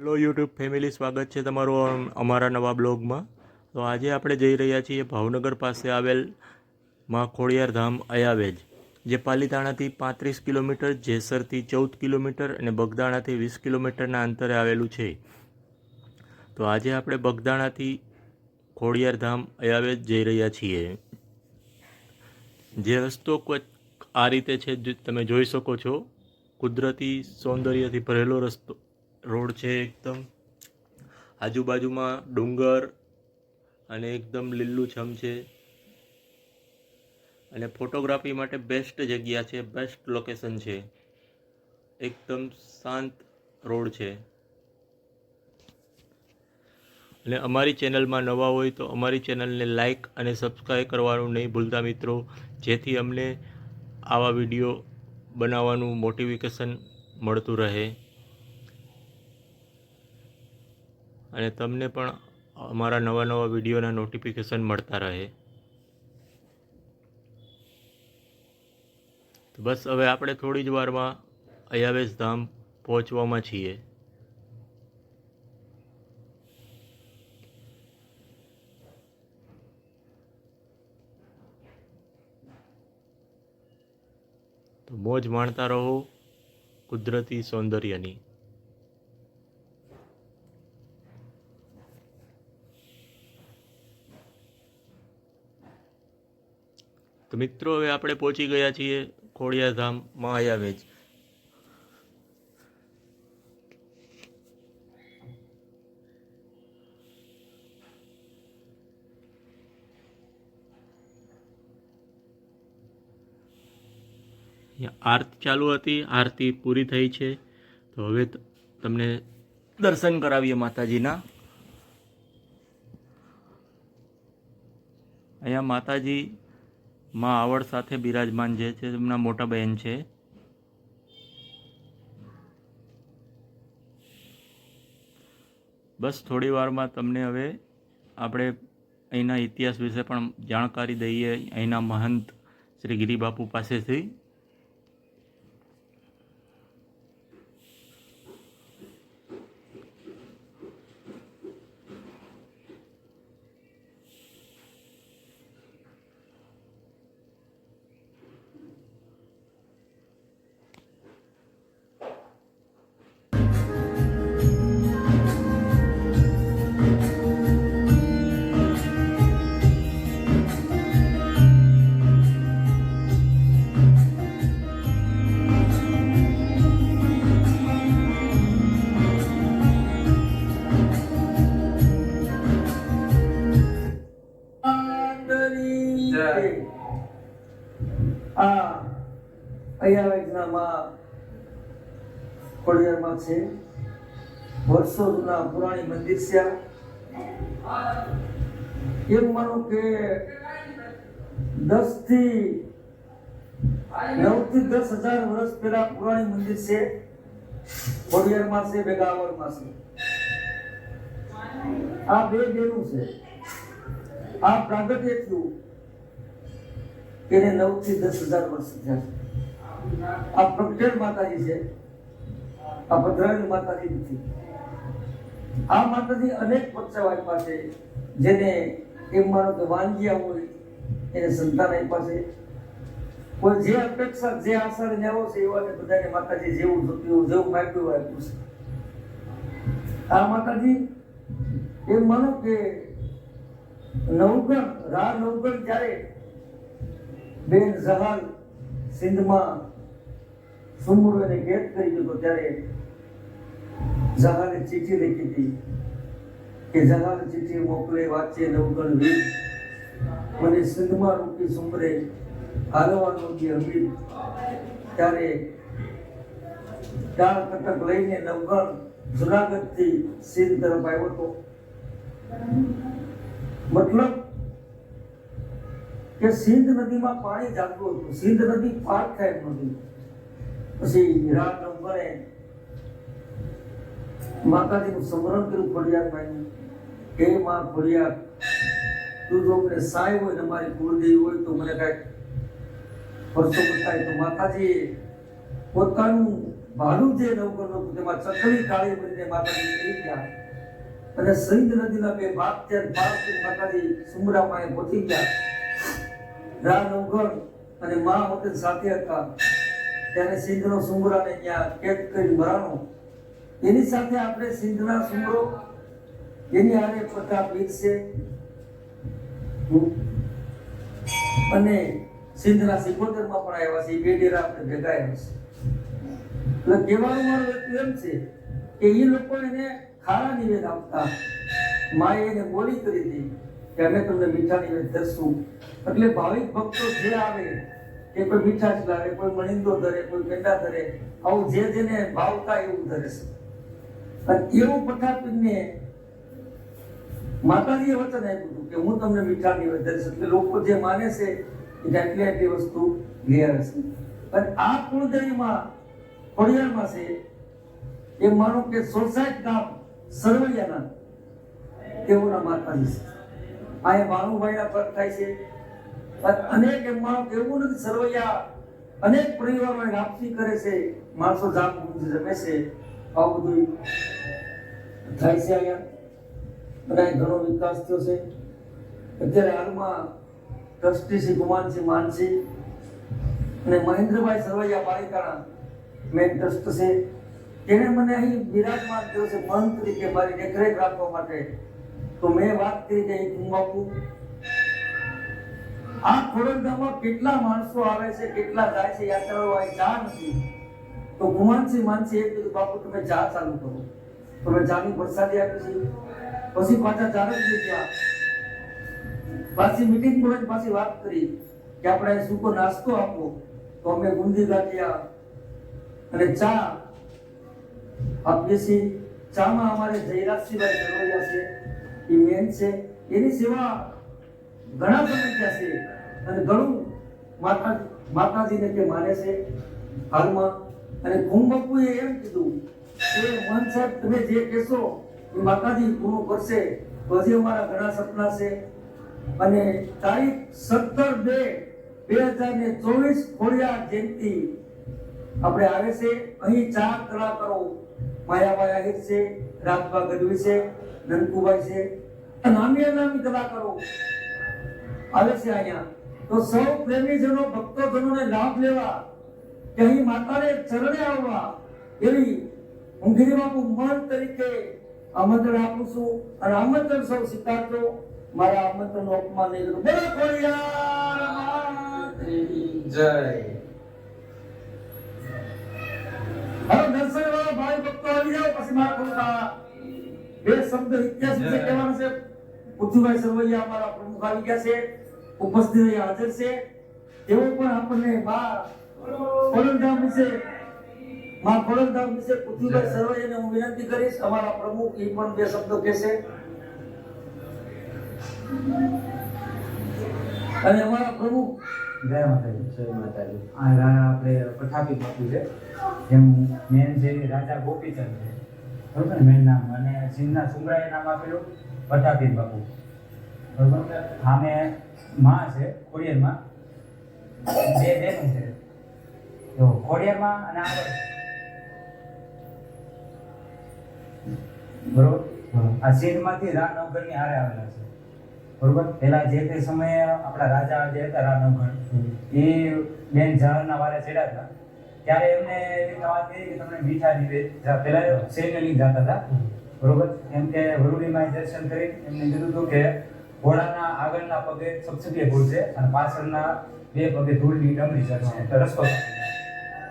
Hello YouTube family, સ્વાગત છે તમારું અમારા નવા બ્લોગમાં. તો આજે આપણે જઈ રહ્યા છીએ ભાવનગર પાસે આવેલમાં ખોડિયાર ધામ અયાવેજ, જે પાલીતાણાથી પાંત્રીસ કિલોમીટર, જેસરથી ચૌદ કિલોમીટર અને બગદાણાથી વીસ કિલોમીટરના અંતરે આવેલું છે. તો આજે આપણે બગદાણાથી ખોડિયાર ધામ અયાવેજ જઈ રહ્યા છીએ. જે રસ્તો આ રીતે છે તમે જોઈ શકો છો. કુદરતી સૌંદર્યથી ભરેલો રસ્તો રોડ છે એકદમ. આજુબાજુમાં ડુંગર અને એકદમ લીલુંછમ છે. અને ફોટોગ્રાફી માટે બેસ્ટ જગ્યા છે બેસ્ટ લોકેશન છે. એકદમ શાંત રોડ છે. અને અમારી ચેનલમાં નવા હોય તો અમારી ચેનલને લાઇક અને સબસ્ક્રાઈબ કરવાનું નહીં ભૂલતા મિત્રો. જેથી અમને આવા વીડિયો બનાવવાનું મોટિવેશન મળતું રહે. અને તમને પણ અમારા નવા નવા વિડીયોના નોટિફિકેશન મળતા રહે. તો બસ હવે આપણે થોડી જ વારમાં અયાવેશ ધામ પહોંચવામાં છીએ. તો મોજ માણતા રહો કુદરતી સૌંદર્યની. તો મિત્રો, હવે આપણે પહોંચી ગયા છીએ ખોડિયાધામ માયાવેજ આરતી ચાલુ હતી, આરતી પૂરી થઈ છે. તો હવે તમને દર્શન કરાવીએ માતાજીના. અહીંયા માતાજી માં આવડ સાથે બિરાજમાન જે છે, એમના મોટા બહેન છે. બસ થોડી વારમાં તમને હવે આપણે અહીંના ઇતિહાસ વિશે પણ જાણકારી દઈએ. અહીંના મહંત શ્રી ગિરિબાપુ પાસેથી. ખોડિયારમાં છે. વર્ષો જૂના પુરાણી મંદિર છે. એમ માનો કે દસથી નવથી દસ હજાર વર્ષ પહેલા પુરાણી મંદિર છે. ખોડિયારમાં છે, બેગાવરમાં છે. આ બે બેનું છે. આ પ્રાગટ્ય થયું એને નવથી દસ હજાર વર્ષ થયા. આ પ્રગટેર માતાજી છે. આ ભદ્રાણી માતાજી નથી. આ માતાજી અનેક પક્ષો આપ્યા છે જેને એમ માનો કે વાંજિયા હોય, એને સંતાન આપ્યા છે. કોઈ જે અપેક્ષા, જે આશા આવો છે, એવાને બધાને માતાજી જેવું જોતું જેવું માગ્યું આપ્યું છે. આ માતાજી એમ માનો કે નવગણ રા નવગણ જ્યારે બેન જહાલ સિંધમાં સુમુર એને કેદ કરી દીધો ત્યારે જહાને ચીઠી લખી હતી કે જહાલ ચીઠી મોકલે, વાંચે નવગણ વીર મને સિંધમાં રૂપી સુમરે હાલવાનો જે અમીર ત્યારે ટાળ કટક લઈને નવગણ જુનાગઢથી સિંધ તરફ આવ્યો હતો. મતલબ કે સિંધ નદીમાં પાણી જાતું હતું. સિંધ નદી પાર થાય એમ પછી વિરાટ નંબરે માતાજીનું સ્મરણ કર્યું ફળિયાદમાં હે માં ફળિયાદ, તું જો મને સાય હોય ને મારી કુળદેવી હોય તો મને કાંઈક પરસો બતાય. તો માતાજી, પોતાનું ભાડું જે નવકરનું હતું તેમાં ચકલી કાળી બનીને માતાજી થઈ ગયા. અને સિંધ નદીના બે ભાગ ત્યાં પારથી માતાજી સુમરા પાસે પહોંચી ગયા. રા નવગણ અને મા હોતે સાથે હતા. ત્યારે સિંધનો સુમરાને ત્યાં કેદ કરી મરાણો એની સાથે આપણે સિંધના સુંગરો, એની આરે પટ્ટા પીરશે અને સિંધના સિકોતરમાં પણ આવ્યા છે બે ડેરા આપણે ભેગા આવ્યા છે એટલે કહેવાનું મારું એમ છે કે એ લોકો એને ખારા નિવેદ આપતા. માએ એને બોલી કરી હતી કે અમે તમને મીઠા નિવેદ દરશું એટલે ભાવિક ભક્તો જે આવે કે કોઈ મીઠાશ લાવે, કોઈ મણિંદો ધરે, કોઈ પેંડા ધરે, આવું જે જેને ભાવતા એવું ધરે છે. અને એવું પઠાપીને માતાજીએ વચન આપ્યું હતું કે હું તમને મીઠા નિવેદ ધરીશ. એટલે લોકો જે માને છે એ આટલી આટલી વસ્તુ લઈ આવે છે. અને આ કુળદેવીમાં, ખોડિયારમાં છે, એ માનો કે સોસાયટ ગામ સરવૈયાના, તેઓના માતાજી છે. આ એ ભાણુભાઈના પર થાય છે. અનેક એમ એવું નથી, સરવૈયા અનેક પરિવારો વાપસી કરે છે. માણસો જામ જમે છે. આવું બધું થાય છે અહીંયા. બધા ઘણો વિકાસ થયો છે. અત્યારે હાલમાં ટ્રસ્ટી શ્રી કુમારસિંહ માનસી અને મહેન્દ્રભાઈ સરવૈયા પાલિતાણા મેન ટ્રસ્ટ છે. તેણે મને અહીં બિરાજમાન થયો છે. મહંત તરીકે મારી દેખરેખ રાખવા માટે. તો મેં વાત કરી કે અહીં કુંભાપુ આ ખોડલધામમાં કેટલા માણસો આવે છે, કેટલા જાય છે યાત્રાળુ અહીં ચા નથી. તો કુમારસિંહ માનસિંહ એ કીધું, બાપુ, તમે ચા ચાલુ કરો. તમે ચાની પ્રસાદી આપી છે? પછી પાછા ચાર જ ગયા. પાછી મિટિંગ બોલાવી પાછી વાત કરી કે આપણે સૂકો નાસ્તો આપો. તો અમે ગુંદી ગાંઠિયા અને ચા આપીએ છીએ. ચામાં અમારે જયરાજ સિવાય સરવૈયા છે. એ મેન છે. એની સેવા ઘણા સમય થયા છે. અને ઘણું માતા માતાજીને તે માને છે હાલમાં, અને કુંભપુએ એમ કીધું કે, મન સાહેબ, તમે જે કહેશો એ માતાજી પૂરું કરશે તો હજી અમારા ઘણા સપના છે. અને તારીખ સત્તર બે બે હજાર ને ચોવીસ ખોડિયા જયંતિ આપણે આવે છે. અહીં ચાર કલાકારો માયાભાઈ આહિર છે, રાજભા ગઢવી છે નનકુભાઈ છે નામી નામી કલાકારો આવે છે અહીંયા. તો સૌ પ્રેમીજનો ભક્તજનોને લાભ લેવા કે અહીં માતાને ચરણે આવવા એવી હું બાપુ મન તરીકે આમંત્રણ આપું છું. અને આમંત્રણ સૌ સ્વીકારજો મારા આમંત્રણનું અપમાન નહીં કરું. બોલો ખોડિયાર જય. હવે દર્શન વાળા ભાઈ ભક્તો આવી જાઓ પછી મારા ખોલતા બે શબ્દ ઇતિહાસ વિશે કહેવાનું છે. પૃથ્વીભાઈ સરવૈયા અમારા પ્રમુખ આવી ગયા છે. ઉપસ્થિત હાજર છે. તેઓ પણ આપણને મા ખોડલધામ વિશે, મા ખોડલધામ વિશે પૃથ્વીભાઈ સરવૈયાને હું વિનંતી કરીશ. અમારા પ્રમુખ એ પણ બે શબ્દો કહેશે. અને અમારા પ્રમુખ જય માતાજી જય માતાજી. આ આપણે પઠાપી બાપુ છે. જેમ મેન છે રાજા ગોપીચંદ છે, બરોબર મેન નામ. અને સિંહના સુમરાએ નામ આપેલું પઠાપી બાપુ. બરોબર? સામે માં છે, ખોડિયારમાં. બે બેનું છે. જો, ખોડિયારમાં અને આગળ. બરોબર? આ સિંહમાંથી રાનવગઢની હારે આવેલા છે. બરોબર? પેલા જે તે સમયે આપણા રાજા જે હતા રાનવગઢ એ બેન ઝાડના વારે ચડ્યા હતા. ત્યારે એમને એવી વાત કરી કે તમને મીઠા નિવેદ પેલા સૈન્ય લઈને જતા હતા. બરોબર? એમ કે વરુડીમાં દર્શન કરી, એમને કીધું હતું કે ઘોડાના આગળના પગે સબસબીએ ભૂલ છે અને પાછળના બે પગે ધૂળની ડમરી ચડશે એટલે રસ્તો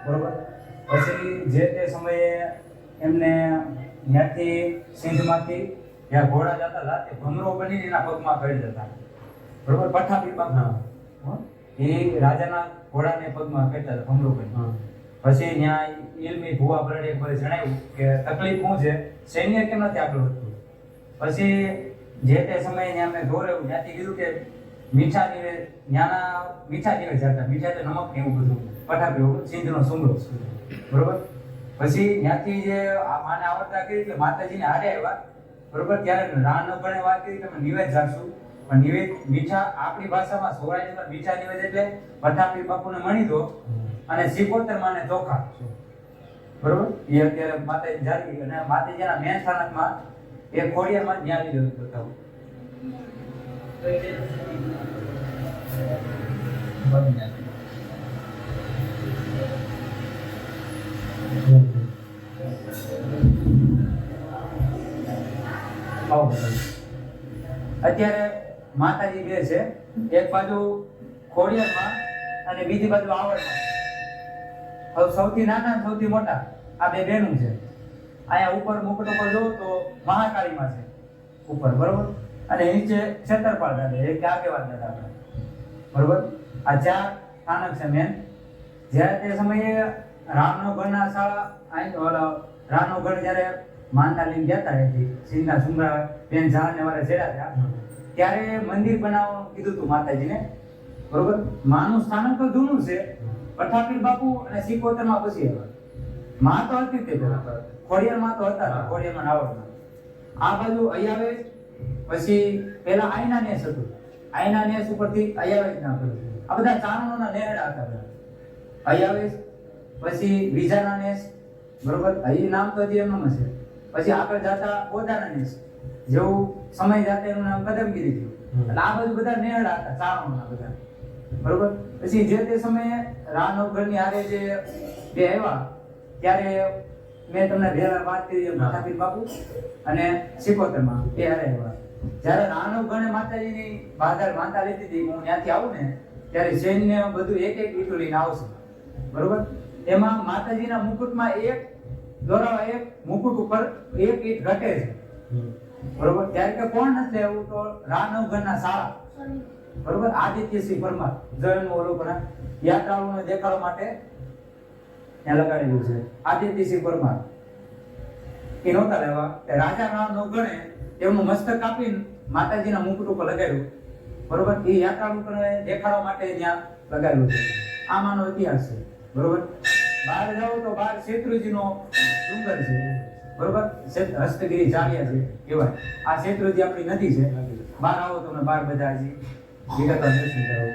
બરોબર? પછી જે તે સમયે એમને ત્યાંથી સિંધમાંથી જ્યાં ઘોડા જતા હતા તે ભમરો બની એના પગમાં કરી જતા બરોબર? પઠા પીપા હા. એ રાજાના ઘોડાને પગમાં કહેતા હતા ભમરો બની પછી ત્યાં ઇલમી ભુવા ભરડે જણાવ્યું કે તકલીફ શું છે? સૈન્ય કેમ નથી આગળ વધતું? પછી જે તે સમયે ત્યાં મેં દોરેવું જ્યાંથી કીધું કે મીઠા દીવે, ત્યાંના મીઠા દીવે જતા, મીઠા એટલે નમક એવું બધું પઠાપી સિંધનો સુમરો બરોબર? પછી ત્યાંથી જે માને આવડતા કરી એટલે માતાજીને હારે આવ્યા. બરોબર? ત્યારે રાણ પણ વાત કરી, તમે નિવેદ રાખશું પણ નિવેદ મીઠા આપણી ભાષામાં અંદર મીઠા નિવેદ એટલે પઠાપી બાપુને મણી દો અને સિકોતર માને ચોખા બરોબર? એ અત્યારે માતાજી જાળવી અને માતાજીના મેન સ્થાનકમાં એ ખોડિયામાં જ ન્યા લીધો બતાવો અત્યારે માતાજી બે છે. એક બાજુ ખોડિયારમાં અને બીજી બાજુ આવડમાં. સૌથી નાના સૌથી મોટા આ બે બહેનું છે. અહીંયા ઉપર મુકટ ઉપર જો તો મહાકાળીમાં છે ઉપર, બરોબર? અને નીચે છેતરપાળ દાદા એક આગેવાન દાદા આપણા. બરોબર? આ ચાર સ્થાનક છે મેન જ્યારે તે સમયે રામનો ગણના શાળા અહીં ઓલા રામનો ગણ જ્યારે માનતા લઈને ગયા હતા એથી, સિંહના સુમરા બેન જહાને વાળા છેડા હતા ત્યારે મંદિર બનાવવાનું કીધું હતું માતાજીને. બરોબર? માનું સ્થાનક તો જૂનું છે પઠાપીર બાપુ અને સિકોતરમાં પછી આવ્યા. માં તો હતી તે પેલા. ખોડિયાર માં તો હતા ખોડિયાર માં નાવડમાં આ બાજુ અયાવેજ પછી પેલા આઈના નેસ હતું. આઈના નેસ ઉપરથી અયાવેજ ના કર્યું આ બધા ચારણોના નેરડા હતા બધા. અયાવેજ પછી બીજાના નેસ બરોબર? અહીં નામ તો હજી એમનું છે પછી આગળ જતા પોતાના નેસ જેવું સમય જાતે એનું નામ કદમગીરી થયું. એટલે આ બધું બધા નેરડા હતા ચારણોના બધા. બરોબર? પછી જે તે સમયે રાનવગઢની હારે જે બે આવ્યા ત્યારે મેં તમને પહેલા વાત કરી એમ ઠાકીર બાપુ અને સિકોતરમાં એ હારે આવ્યા. જ્યારે રાનવગઢે માતાજીની બહાદર માનતા લીધી હતી હું ત્યાંથી આવું ને ત્યારે સૈન્ય બધું એક એક લઈને આવશે બરોબર? એમાં માતાજીના મુકુટમાં એક દોરા એક મુકુટ ઉપર એક ઈટ ઘટે છે. બરોબર? ત્યારે કે કોણ નથી એવું તો રાનવગઢના સારા બરોબર? આદિત્યસિંહ પરમાર જૈન ઓલોકના યાત્રાળુને દેખાડવા માટે ત્યાં લગાડેલું છે. આદિત્યસિંહ પરમાર. એ નહોતા લેવા. રાજા રામ નો ગણે એમનું મસ્તક કાપીને માતાજીના મુકુટ ઉપર લગાડ્યું. બરોબર? એ યાત્રાળુઓને દેખાડવા માટે ત્યાં લગાડેલું છે. આમાંનો ઇતિહાસ છે. બરોબર? બહાર જાઓ તો બહાર શેત્રુજીનો ડુંગર છે. બરોબર? હસ્તગીરી ચાલ્યા છે. કેવાય આ શેત્રુજી આપણી નદી છે. બહાર આવો તમને બહાર બધા હજી દર્શન કરો.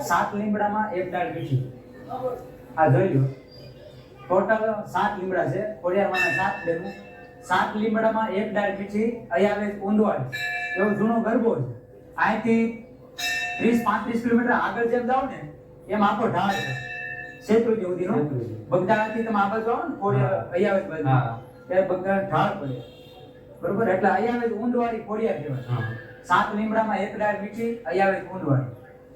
સાત લીમડામાં એક ડાળ મીઠી. આ જોઈ લો. ટોટલ સાત લીમડા છે. ખોડિયારમાંના સાત બેનું. સાત લીમડામાં એક ડાળ મીઠી અહીંયા આવે ઊંડવાડ એવો જૂનો ગરબો છે. અહીંથી ત્રીસ પાંત્રીસ કિલોમીટર આગળ જેમ જાઓ ને એમ આખો ઢાળ છે. શેત્રુજી શેત્રુંજી. બગદાણાથી તમે આ બાજુ આવો ને ખોડિયાર અહીંયા આવે બાજુ. ત્યારે બગદાણા ઢાળ પડે. બરોબર? એટલે અહીંયા આવે ઊંડવાળી ખોડિયાર કહેવાય. સાત લીમડામાં એક ડાળ મીઠી અહીંયા આવે કુંડવાણી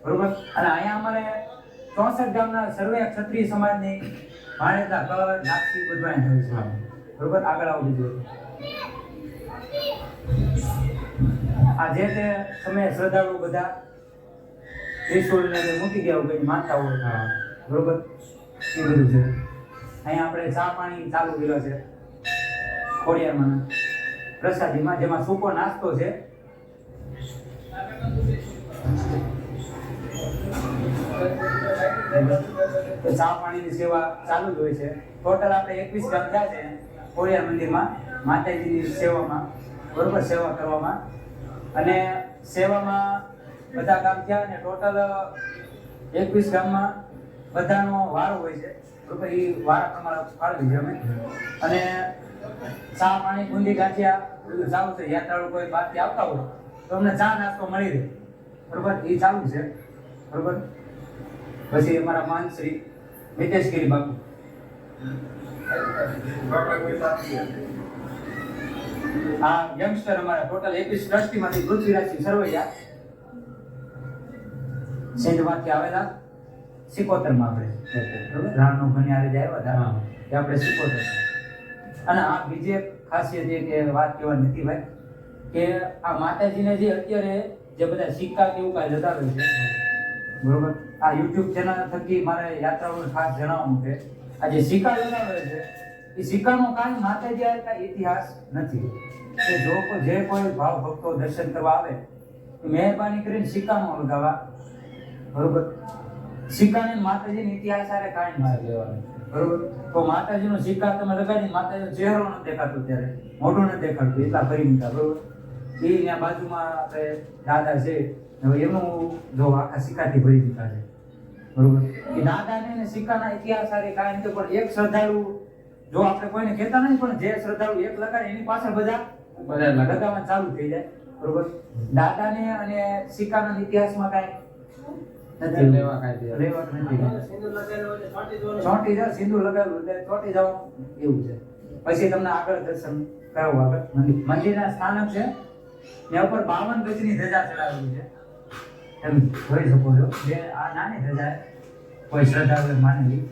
બરોબર? અને અહીંયા અમારે ચોસઠ ગામના સર્વે ક્ષત્રિય સમાજની માન્યતા કર નાક્ષી બધવાય થયું છે. બરોબર? આગળ આવું જોઈએ આ જે તે સમયે શ્રદ્ધાળુ બધા ત્રિશુળ ને મૂકી ગયા કંઈ માનતા હોય બરોબર? એ બધું છે. અહીંયા આપણે ચા પાણી ચાલુ કર્યો છે. ખોડિયારમાં. પ્રસાદીમાં, જેમાં સૂકો નાસ્તો છે. તો ચા પાણીની સેવા ચાલુ જ હોય છે. ટોટલ આપણે એકવીસ થયા છે કોળિયા મંદિરમાં, માતાજીની સેવામાં, બરોબર સેવા કરવામાં. અને સેવામાં બધા ગામ થયા અને ટોટલ એકવીસ ગામમાં બધાનો વારો હોય છે. બરોબર એ વારા પ્રમાણે ફાળવી છે અમે. અને ચા પાણી, બુંદી, ગાંઠિયા, બધું ચાલુ છે. યાત્રાળુ કોઈ બહારથી આવતા હોય તો અમને ચા નાસ્તો મળી રહે. બરોબર એ ચાલુ છે. બરોબર? પછી અમારા માન શ્રી મિતેશગીરી બાપુ. આ યંગસ્ટર અમારા ટોટલ એકવીસ ટ્રસ્ટીમાંથી પૃથ્વીરાજસિંહ સરવૈયા સિંધમાંથી આવેલા સિકોતરમાં આપણે રામનો ઘણી જે આવ્યા હતા આપણે સિકોતર અને આ બીજી એક ખાસિયત એ કે વાત કહેવાની નથી ભાઈ કે આ માતાજીને જે અત્યારે જે બધા સિક્કા કેવું કાંઈ જતા હોય છે બરોબર? આ યુટ્યુબ ચેનલ થકી મારે યાત્રાઓને ખાસ જણાવવાનું છે. આ જે સિક્કા જણાવે છે, એ સિક્કાનો કાંઈ આ કાંઈ ઇતિહાસ નથી. કે જો જે કોઈ ભાવ ભક્તો દર્શન કરવા આવે મહેરબાની કરીને સિક્કા ન બરોબર? સિક્કાને ને ઇતિહાસ હારે કાંઈ મારે લેવાનું. બરોબર? તો માતાજીનો સિક્કા તમે લગાડી માતાજીનો ચહેરો ન દેખાતો ત્યારે, મોઢું ન દેખાડતું, એટલા ભરી મૂક્યા બરોબર? એ ત્યાં બાજુમાં આપણે દાદા છે હવે એનું જો આખા સિક્કાથી ભરી દીધા છે. બરોબર? એ દાદાને ને સિક્કાના ઇતિહાસ સારી કારણ કે પણ એક શ્રદ્ધાળુ જો આપણે કોઈને કહેતા નથી પણ જે શ્રદ્ધાળુ એક લગાડે એની પાછળ બધા બધા. લગાવવાનું ચાલુ થઈ જાય. બરોબર? દાદાને અને સિક્કાના ઇતિહાસમાં કાંઈ નથી. લેવા કાંઈ. લેવા નથી. ચોંટી જાય સિંદૂર લગાવ્યું એટલે ચોંટી જવાનું એવું છે. પછી તમને આગળ દર્શન કરાવું આગળ. મંદિર મંદિરના સ્થાનક છે. ત્યાં ઉપર બાવન ગજની ધજા ચડાવેલી છે. એમ જોઈ શકો છો. જે આ નાની ધજા કોઈ શ્રદ્ધાળુએ માનેલી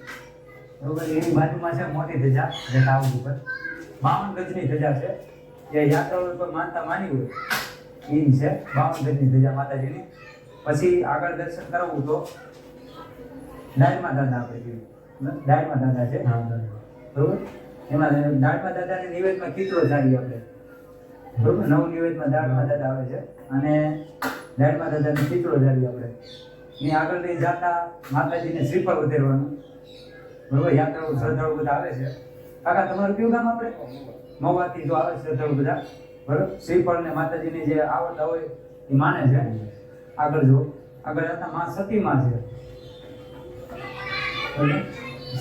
બરોબર એની બાજુમાં છે મોટી ધજા જે ટાવર ઉપર. બાવન ગજની ધજા છે. જે યાત્રાળુએ કોઈ માનતા માની હોય ઈન છે બાવન ગજની ધજા માતાજીની. પછી આગળ દર્શન કરાવવું તો દાળમાં દાદા આપણે કીધું. દાળમાં દાદા છે? બરાબર. એમાં દાળમાં દાદાની નિવેદમાં કીધો જાણીએ આપણે. બરોબર. નવ નિવેદમાં દાળમાં દાદા આવે છે. અને દાળમાં દાદાને ચિત્રો જાવી આપણે. એની આગળ લઈ જાતા માતાજીને શ્રીફળ ઉતેરવાનું બરોબર? યાત્રાઓ શ્રદ્ધાળુ બધા આવે છે. કાકા તમારું કયું ગામ આપણે? મવાથી જો આવે શ્રદ્ધાળુ બધા. બરોબર? શ્રીફળ ને માતાજીની જે આવડતા હોય એ માને છે. આગળ જો આગળ જતા માં સતીમાં છે.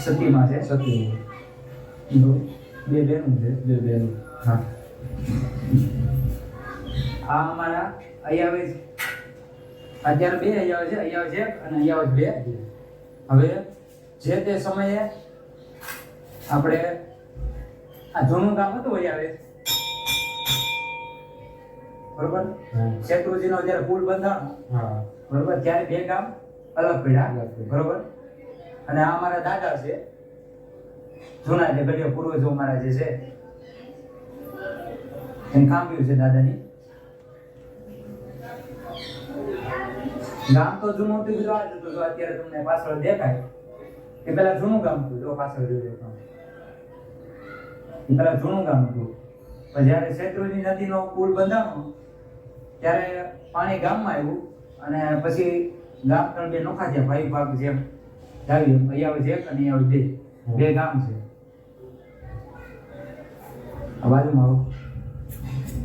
સતી માં છે. સતી? બે બેનું છે. બે બેનું. હા. આ અમારા. અયાવેજ અત્યારે બે અયાવ છે. અયાવ છે અને અહીંયા બે. હવે જે તે સમયે આપણે આ જૂનું કામ હતું અયાવેજ બરોબર? શેત્રુજી નો જ્યારે પુલ બંધાણો બરોબર? ત્યારે બે કામ અલગ પડ્યા. બરોબર? અને આ અમારા દાદા છે. જૂના જે ગઢિયા પૂર્વજો અમારા જે છે. એને ખાંભ્યું છે દાદાની. ગામ તો જૂનું હતું જો અત્યારે તમને પાછળ દેખાય. એ પેલા જૂનું ગામ હતું, જો પાછળ જોજો તમે. પેલા જૂનું ગામ હતું. પણ જ્યારે શેત્રુંજી નદીનો પુલ બંધાણો, ત્યારે પાણી ગામમાં આવ્યું અને પછી ગામ ત્રણ બે નોખા છે ભાઈ ભાગ જેમ જાવી અહીંયા આવે એક અને અહીંયા આવે બે. બે ગામ છે. આ બાજુમાં આવો.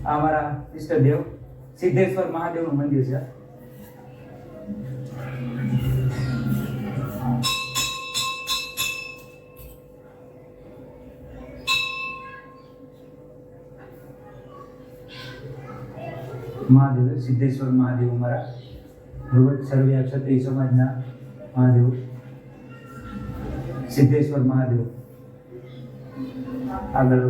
આ અમારા ઈષ્ટદેવ સિદ્ધેશ્વર મહાદેવનું મંદિર છે. મહાદેવ, સિદ્ધેશ્વર મહાદેવ અમારા બરોબર સર્વે ક્ષત્રિય સમાજના મહાદેવ. સિદ્ધેશ્વર મહાદેવ. આગળ.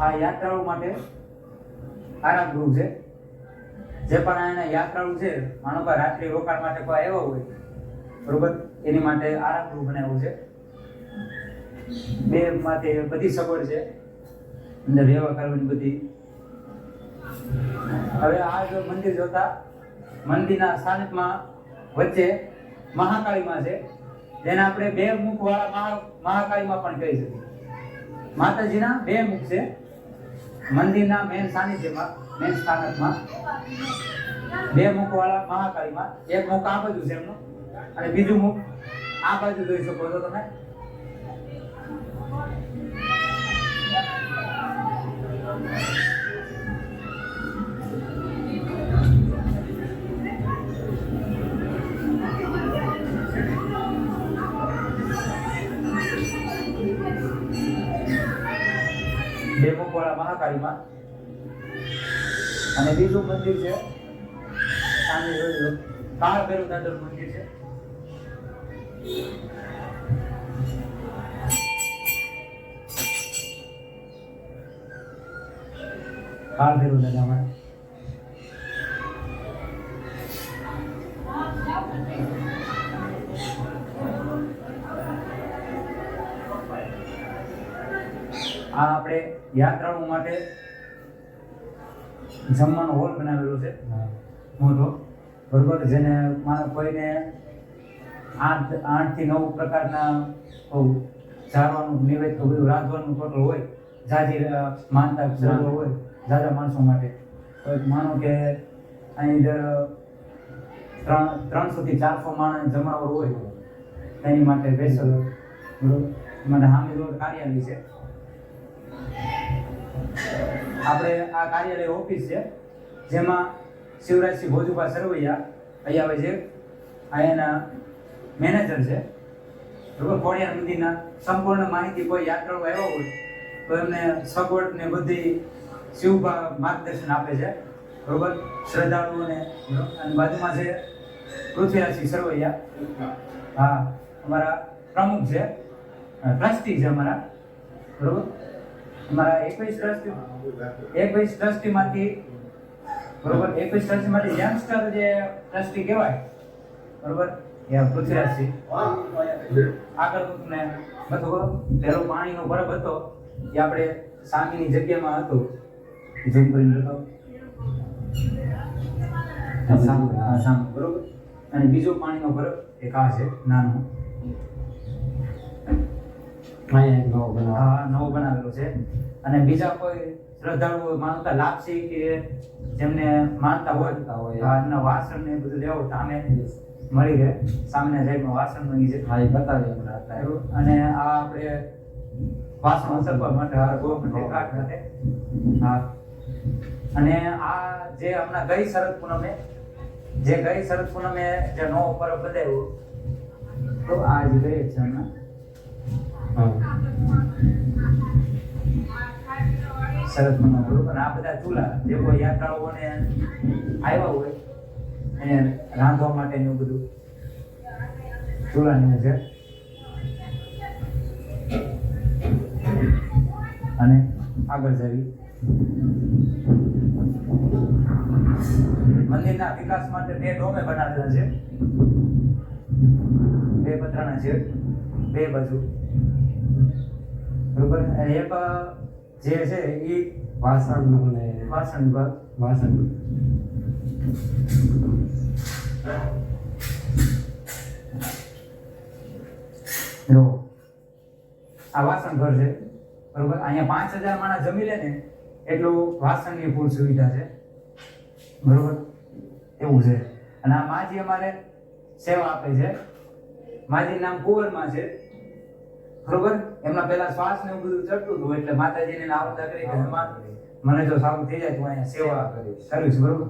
આ યાત્રાળુ માટે આરામ ગૃહ છે. જે પણ આના યાત્રાળુ છે માનો કે રાત્રિ રોકાણ માટે કોઈ આવ્યો હોય, બરોબર? એની માટે આરામ ગૃહ બનાવ્યું છે. બે માટે બધી સગવડ છે. અંદર રહેવા કરવાની બધી. હવે આ જો મંદિર જોતા, મંદિરના સ્થાનકમાં વચ્ચે મહાકાળીમાં છે. જેને આપણે બે મુખ વાળા મહાકાળીમાં પણ કહી શકીએ. માતાજીના બે મુખ છે. મંદિરના મેન સાનિધ્યમાં મેન સ્થાનકમાં. બે મુખ વાળા મહાકાળીમાં. એક મુખ આ બાજુ છે એમનું, અને બીજું મુખ આ બાજુ જોઈ શકો છો તમે. બે મુખવાળા અને બીજું મંદિર છે. સામે જોઈ લો કાળ ભૈરવ દાદાનું મંદિર છે. કાળ ભૈરવ દાદામાં આ આપણે યાત્રાળુ માટે જમવાનો હોલ બનાવેલો છે. મોટો બરોબર? જેને માનો કોઈને આઠ આઠથી નવ પ્રકારના ચારવાનું નિવેદ બધું રાંધવાનું ટોટલ હોય જાજી માનતા હોય. જાજા માણસો માટે. માનો કે અહીં ત્રણ, ત્રણસો થી ચારસો માણસ જમાવર હોય એની માટે સ્પેશિયલ માટે સામે રોડ કાર્યાલય છે. આપણે આ કાર્યાલય ઓફિસ છે, જેમાં શિવરાજસિંહ ભોજુભા સરવૈયા અહીંયા આવે છે. અહીંયાના મેનેજર છે. બરોબર? કોણિયા મંદિરના સંપૂર્ણ માહિતી કોઈ યાત્રાળુ આવ્યો હોય, તો એમને સગવડ ને બધી શિવભા માર્ગદર્શન આપે છે. બરોબર? શ્રદ્ધાળુઓને અને બાજુમાં છે પૃથ્વીરાજસિંહ સરવૈયા. હા, અમારા પ્રમુખ છે. ટ્રસ્ટી છે અમારા. બરોબર? અમારા એકવીસ ટ્રસ્ટી, એકવીસ ટ્રસ્ટીમાંથી, બરોબર? એકવીસ ટ્રસ્ટીમાંથી યંગસ્ટર જે ટ્રસ્ટી કહેવાય, બરોબર? પૃથ્વીરાજસિંહ. આગળ તમને બતાવો. પેલો પાણીનો બરફ હતો, એ આપણે સામેની જગ્યામાં હતો. અને બીજો પાણીનો બરફ એક આ છે નાનો. નવો બનાવ બનાવેલો છે. અને બીજા કોઈ શ્રદ્ધાળુઓ માનતા લાપસી કે જેમને માનતા હોય. એમના વાસણ ને બધું લેવું સામે મળી રહે સામે સાઈડમાં વાસણનું છે. ખાલી બતાવી હમણાં? અને આ આપણે વાસણ ઉસરવા માટે આ ગોળ માટે હા. અને આ જે હમણાં ગઈ શરદ પૂનમે, જે ગઈ શરદ પૂનમે જે નો ઉપર બદલ્યું તો આ જ ગઈ છે હમણાં. શરદ પૂનમ, બરોબર? આ બધા ચૂલા, જે કોઈ યાત્રાઓને આવ્યા હોય, એને રાંધવા માટેનું બધું. ચૂલાનું છે અને આગળ જવી. મંદિરના વિકાસ માટે બે ડોમે બનાવેલા છે. બે પતરાના છે. બે બાજુ. બરોબર? અને એક જે છે એ વાસણનું અને વાસણ વિભાગ. વાસણ. જો આ વાસણ ઘર છે. બરોબર? અહીંયા પાંચ હજાર માણસ જમી લે ને એટલું વાસણની ફૂલ સુવિધા છે. બરોબર? એવું છે. અને આ માજી અમારે સેવા આપે છે. માજી નામ કુંવરમાં છે. બરોબર? એમના પહેલા શ્વાસ ને બધું ચડતું હતું એટલે માતાજીને આવતા કરી કે મને જો સારું થઈ જાય તો અહીંયા સેવા કરી સર્વિસ બરોબર?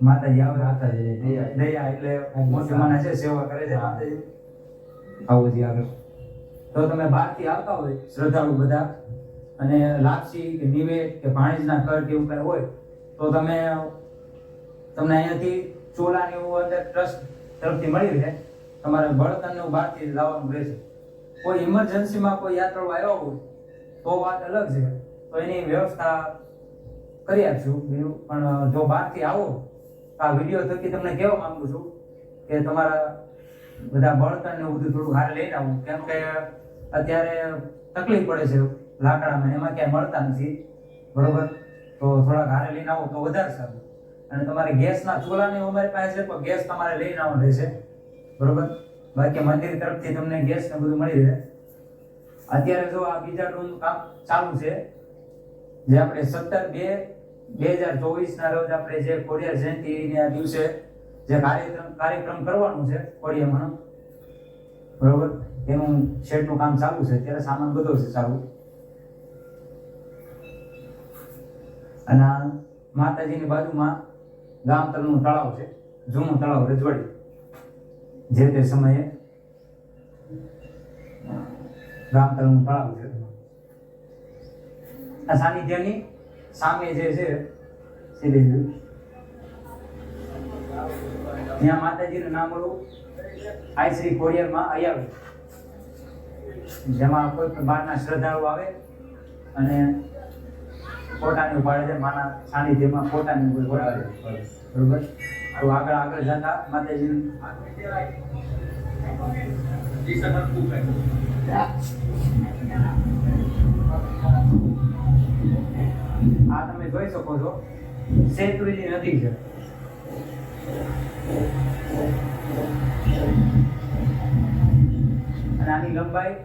માતાજી આવે દયા. દયા એટલે મોટી માના છે સેવા કરે છે માતાજી. આવું જી આગળ. તો તમે બહારથી આવતા હોય શ્રદ્ધાળુ બધા અને લાપસી કે નિવેદ કે ભાણેજના કર કે એવું કઈ હોય તો તમે તમને અહીંયાથી ચોલા ને એવું અંદર ટ્રસ્ટ તરફથી મળી રહે, તમારે બળતણ ને બહારથી લાવવાનું રહેશે. કોઈ ઇમરજન્સીમાં કોઈ યાત્રાળુ આવ્યો હોય, તો વાત અલગ છે. તો એની વ્યવસ્થા કરી આપશું બીજું. પણ જો બહારથી આવો, તો આ વીડિયો થકી તમને કહેવા માંગુ છું કે તમારા બધા બળતણ ને બધું થોડું હારે લઈને આવું. કેમ કે અત્યારે તકલીફ પડે છે લાકડામાં, એમાં ક્યાંય મળતા નથી. બરોબર? તો થોડાક હારે લઈને આવો તો વધારે સારું. અને તમારે ગેસના ચૂલાની અમારી પાસે છે, પણ ગેસ તમારે લઈને આવવાનું રહેશે. બરોબર? બાકી મંદિર તરફથી તમને ગેસ ને બધું મળી રહે. અત્યારે જો આ બીજા રૂમ કામ ચાલુ છે, જે આપણે સત્તર બે બે હજાર ચોવીસ ના રોજ આપણે જે કોડિયા જયંતિના દિવસે જે કાર્યક્રમ કાર્યક્રમ કરવાનું છે કોડિયામાં બરોબર? એનું શેડનું કામ ચાલુ છે ત્યારે સામાન બધો છે ચાલુ અને માતાજીની બાજુમાં ગામ તળનું તળાવ છે, જૂનું તળાવ રજવાડી. જે તે સમયે ગામતળનું તળાવ છે. આ સાનિધ્યની સામે જે છે ત્યાં માતાજીનું નામ ઓલું આઈ શ્રી ખોડિયારમાં અયાવી જેમાં કોઈ પણ બહારના શ્રદ્ધાળુ આવે અને ફોટાની ઉપાડે છે માના સાનિધ્યમાં ફોટાની ઉપાડે છે. બરોબર આવું આગળ આગળ જતા માતાજી આ તમે જોઈ શકો છો સેતુરીજી નદી છે. અને આની લંબાઈ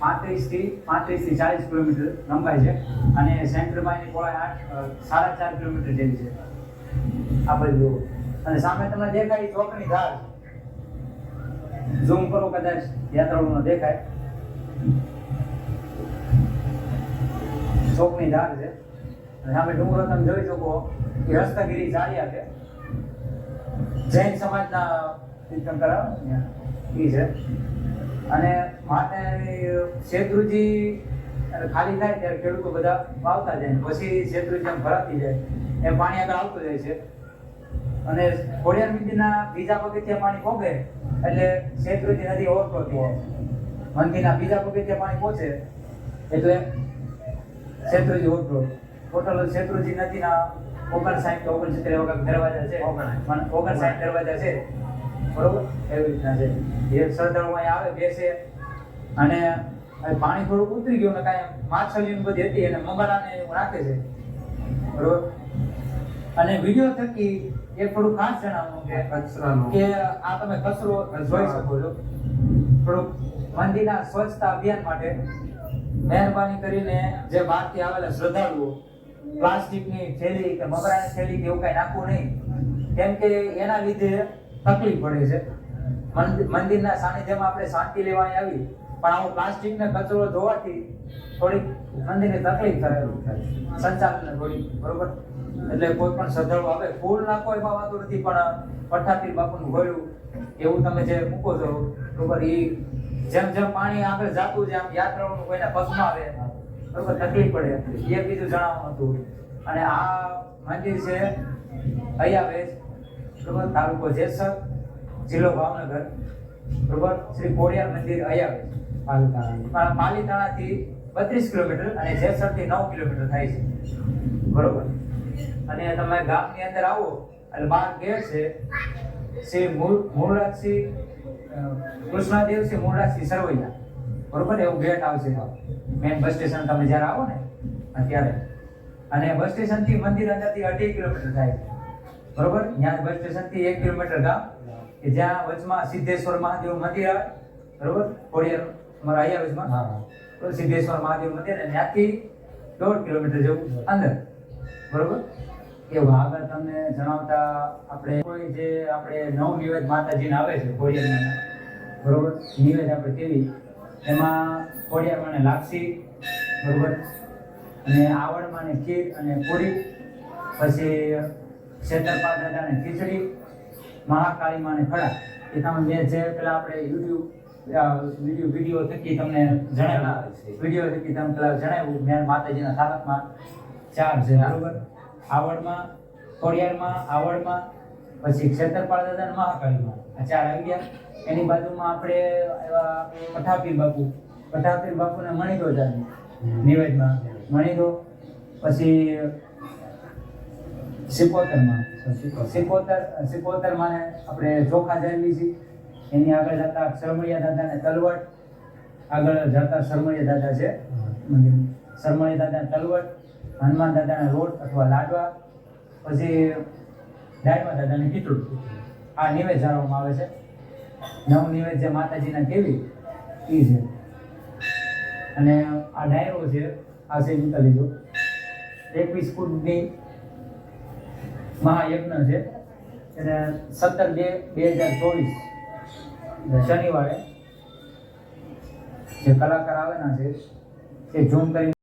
પાંત્રીસથી પાંત્રીસથી ચાલીસ કિલોમીટર લંબાઈ છે. અને સેન્ટરમાં એની પહોળાઈ આઠ સાડા ચાર કિલોમીટર જેવી છે. આ બાજુ અને સામે તમને દેખાય ચોકની ધાર. ઝૂમ કરો કદાચ યાત્રાળુનો દેખાય. ચોકની ધાર છે. અને સામે ડુંગરો તમે જોઈ શકો એ હસ્તગીરી ચાલ્યા છે. જૈન સમાજના તીર્થંકર આવે એ છે. અને માટે શેત્રુજી ખાલી થાય ત્યારે ખેડૂતો બધા વાવતા જાય પછી શેત્રુજી આમ ભરાતી જાય. એમ પાણી આગળ આવતું જાય છે. અને ખોડિયાર મંદિરના બીજા પગથિયા પાણી પોગે એટલે શેત્રુજી નદી ઓવરફ્લો થઈ જાય. મંદિરના બીજા પગથિયા પાણી પહોંચે એટલે શેત્રુજી ઓવરફ્લો. ટોટલ શેત્રુજી નદીના ઓગણસાઠ કે ઓગણસિત્તેર કંઈક દરવાજા છે. ઓગણસાઠ દરવાજા છે. બરોબર? એવી રીતના છે. એ શ્રદ્ધાળુ અહીં આવે બેસે અને પાણી થોડુંક ઉતરી ગયું ને કાંઈ માછલીઓ બધી હતી એને મગરાને એવું રાખે છે. બરોબર? અને વીડિયો થકી એ થોડું ખાસ જણાવવાનું કે કચરાનો. કે આ તમે કચરો જોઈ શકો છો. થોડુંક મંદિરના સ્વચ્છતા અભિયાન માટે મહેરબાની કરીને જે બહારથી આવેલા શ્રદ્ધાળુઓ પ્લાસ્ટિકની થેલી કે મગરાની થેલી કે એવું કઈ નાખવું નહીં. કેમ કે એના લીધે તકલીફ પડે છે. મંદિરના સાનિધ્યમાં આપણે શાંતિ લેવા આવી. પણ આવો પ્લાસ્ટિકને કચરો ધોવાથી થોડીક મંદિરને તકલીફ થાય સંચાલન થોડી બરોબર? એટલે કોઈ પણ શ્રદ્ધાળુ આવે. ફૂલ નાખો એમાં વાંધો નથી, પણ પઠાપીર બાપુનું ગળ્યું એવું તમે જે મૂકો છો, બરોબર એ જેમ જેમ પાણી આગળ જાતું, જેમ યાત્રાઓનું કોઈને પગમાં આવે, બરોબર, તકલીફ પડે. એ બીજું જણાવવાનું હતું. અને આ મંદિર છે અયાવેશ બરોબર તાલુકો જેસર જિલ્લો ભાવનગર. બરોબર? શ્રી કોડિયાર મંદિર અયાવેશ પાલિતાણા આ પાલીતાણાથી બત્રીસ કિલોમીટર અને જેસરથી નવ કિલોમીટર થાય છે. બરોબર? અને તમે ગામની અંદર આવો એટલે બાર ગેટ છે શ્રી મૂળ મૂળરાજસિંહ અ, કૃષ્ણાદેવસિંહ મૂળરાજસિંહ સરવૈયા. બરોબર? એવું ગેટ આવશે મેન બસ સ્ટેશન તમે જ્યારે આવો ને અત્યારે. અને બસ સ્ટેશનથી મંદિર અંદરથી અઢી કિલોમીટર થાય છે. બરોબર? ત્યાં બસ સ્ટેશનથી એક કિલોમીટર ગામ કે જ્યાં વચમાં સિદ્ધેશ્વર મહાદેવ મંદિર આવે. બરોબર? ખોડિયાર અમારા અહીંયા. વચમાં. સિદ્ધેશ્વર મહાદેવ મંદિર અને ત્યાંથી દોઢ કિલોમીટર જેવું અંદર. બરોબર? એવું આગળ તમને જણાવતા આપણે કોઈ જે આપણે નવ નિવેદ માતાજીને આવે છે ખોડિયારના. બરોબર? નિવેદ આપણે કેવી? એમાં ખોડિયાર મને લાપસી બરોબર? અને આવડમાં ને ખીર અને પૂરી. પછી છેતરપાલ દાદાને ખીચડી મહાકાળીમાં ને ખડા એ તમે મેં જે પેલા આપણે યુટ્યુબ વીડિયો વીડિયો થકી તમને જણાવ્યું. વીડિયો થકી તમે પેલા જણાવ્યું મેં માતાજીના સ્થાનકમાં ચાર છે બરોબર? આવડમાં ખોડિયારમાં આવડમાં પછી ક્ષેત્રપાળ દાદા મહાકાળીમાં. આ ચાર આવી ગયા. એની બાજુમાં આપણે એવા પઠાપીર બાપુ. પઠાપીર બાપુને મણીદો જાણી નિવેદમાં મણીદો પછી સિકોતરમાં સિકોતર સિકોતરમાં ને આપણે ચોખા જાળવી છે. એની આગળ જતા શરમળિયા દાદા ને તલવટ આગળ જતા શરમળિયા દાદા છે. મંદિર. શરમળિયા દાદા તલવટ હનુમાન દાદાના રોટ અથવા લાડવા, પછી લાડવા દાદાને ખીચડું આ નિવેદ જાણવામાં આવે છે. નવ નિવેદ જે માતાજીના કેવી? એ છે. અને આ ડાયરો છે. આ છે જીતા લીધો એકવીસ ફૂટની મહાયજ્ઞ છે. એને સત્તર બે બે હજાર ચોવીસ શનિવારે જે કલાકાર આવેલા છે તે ઝૂમ કરી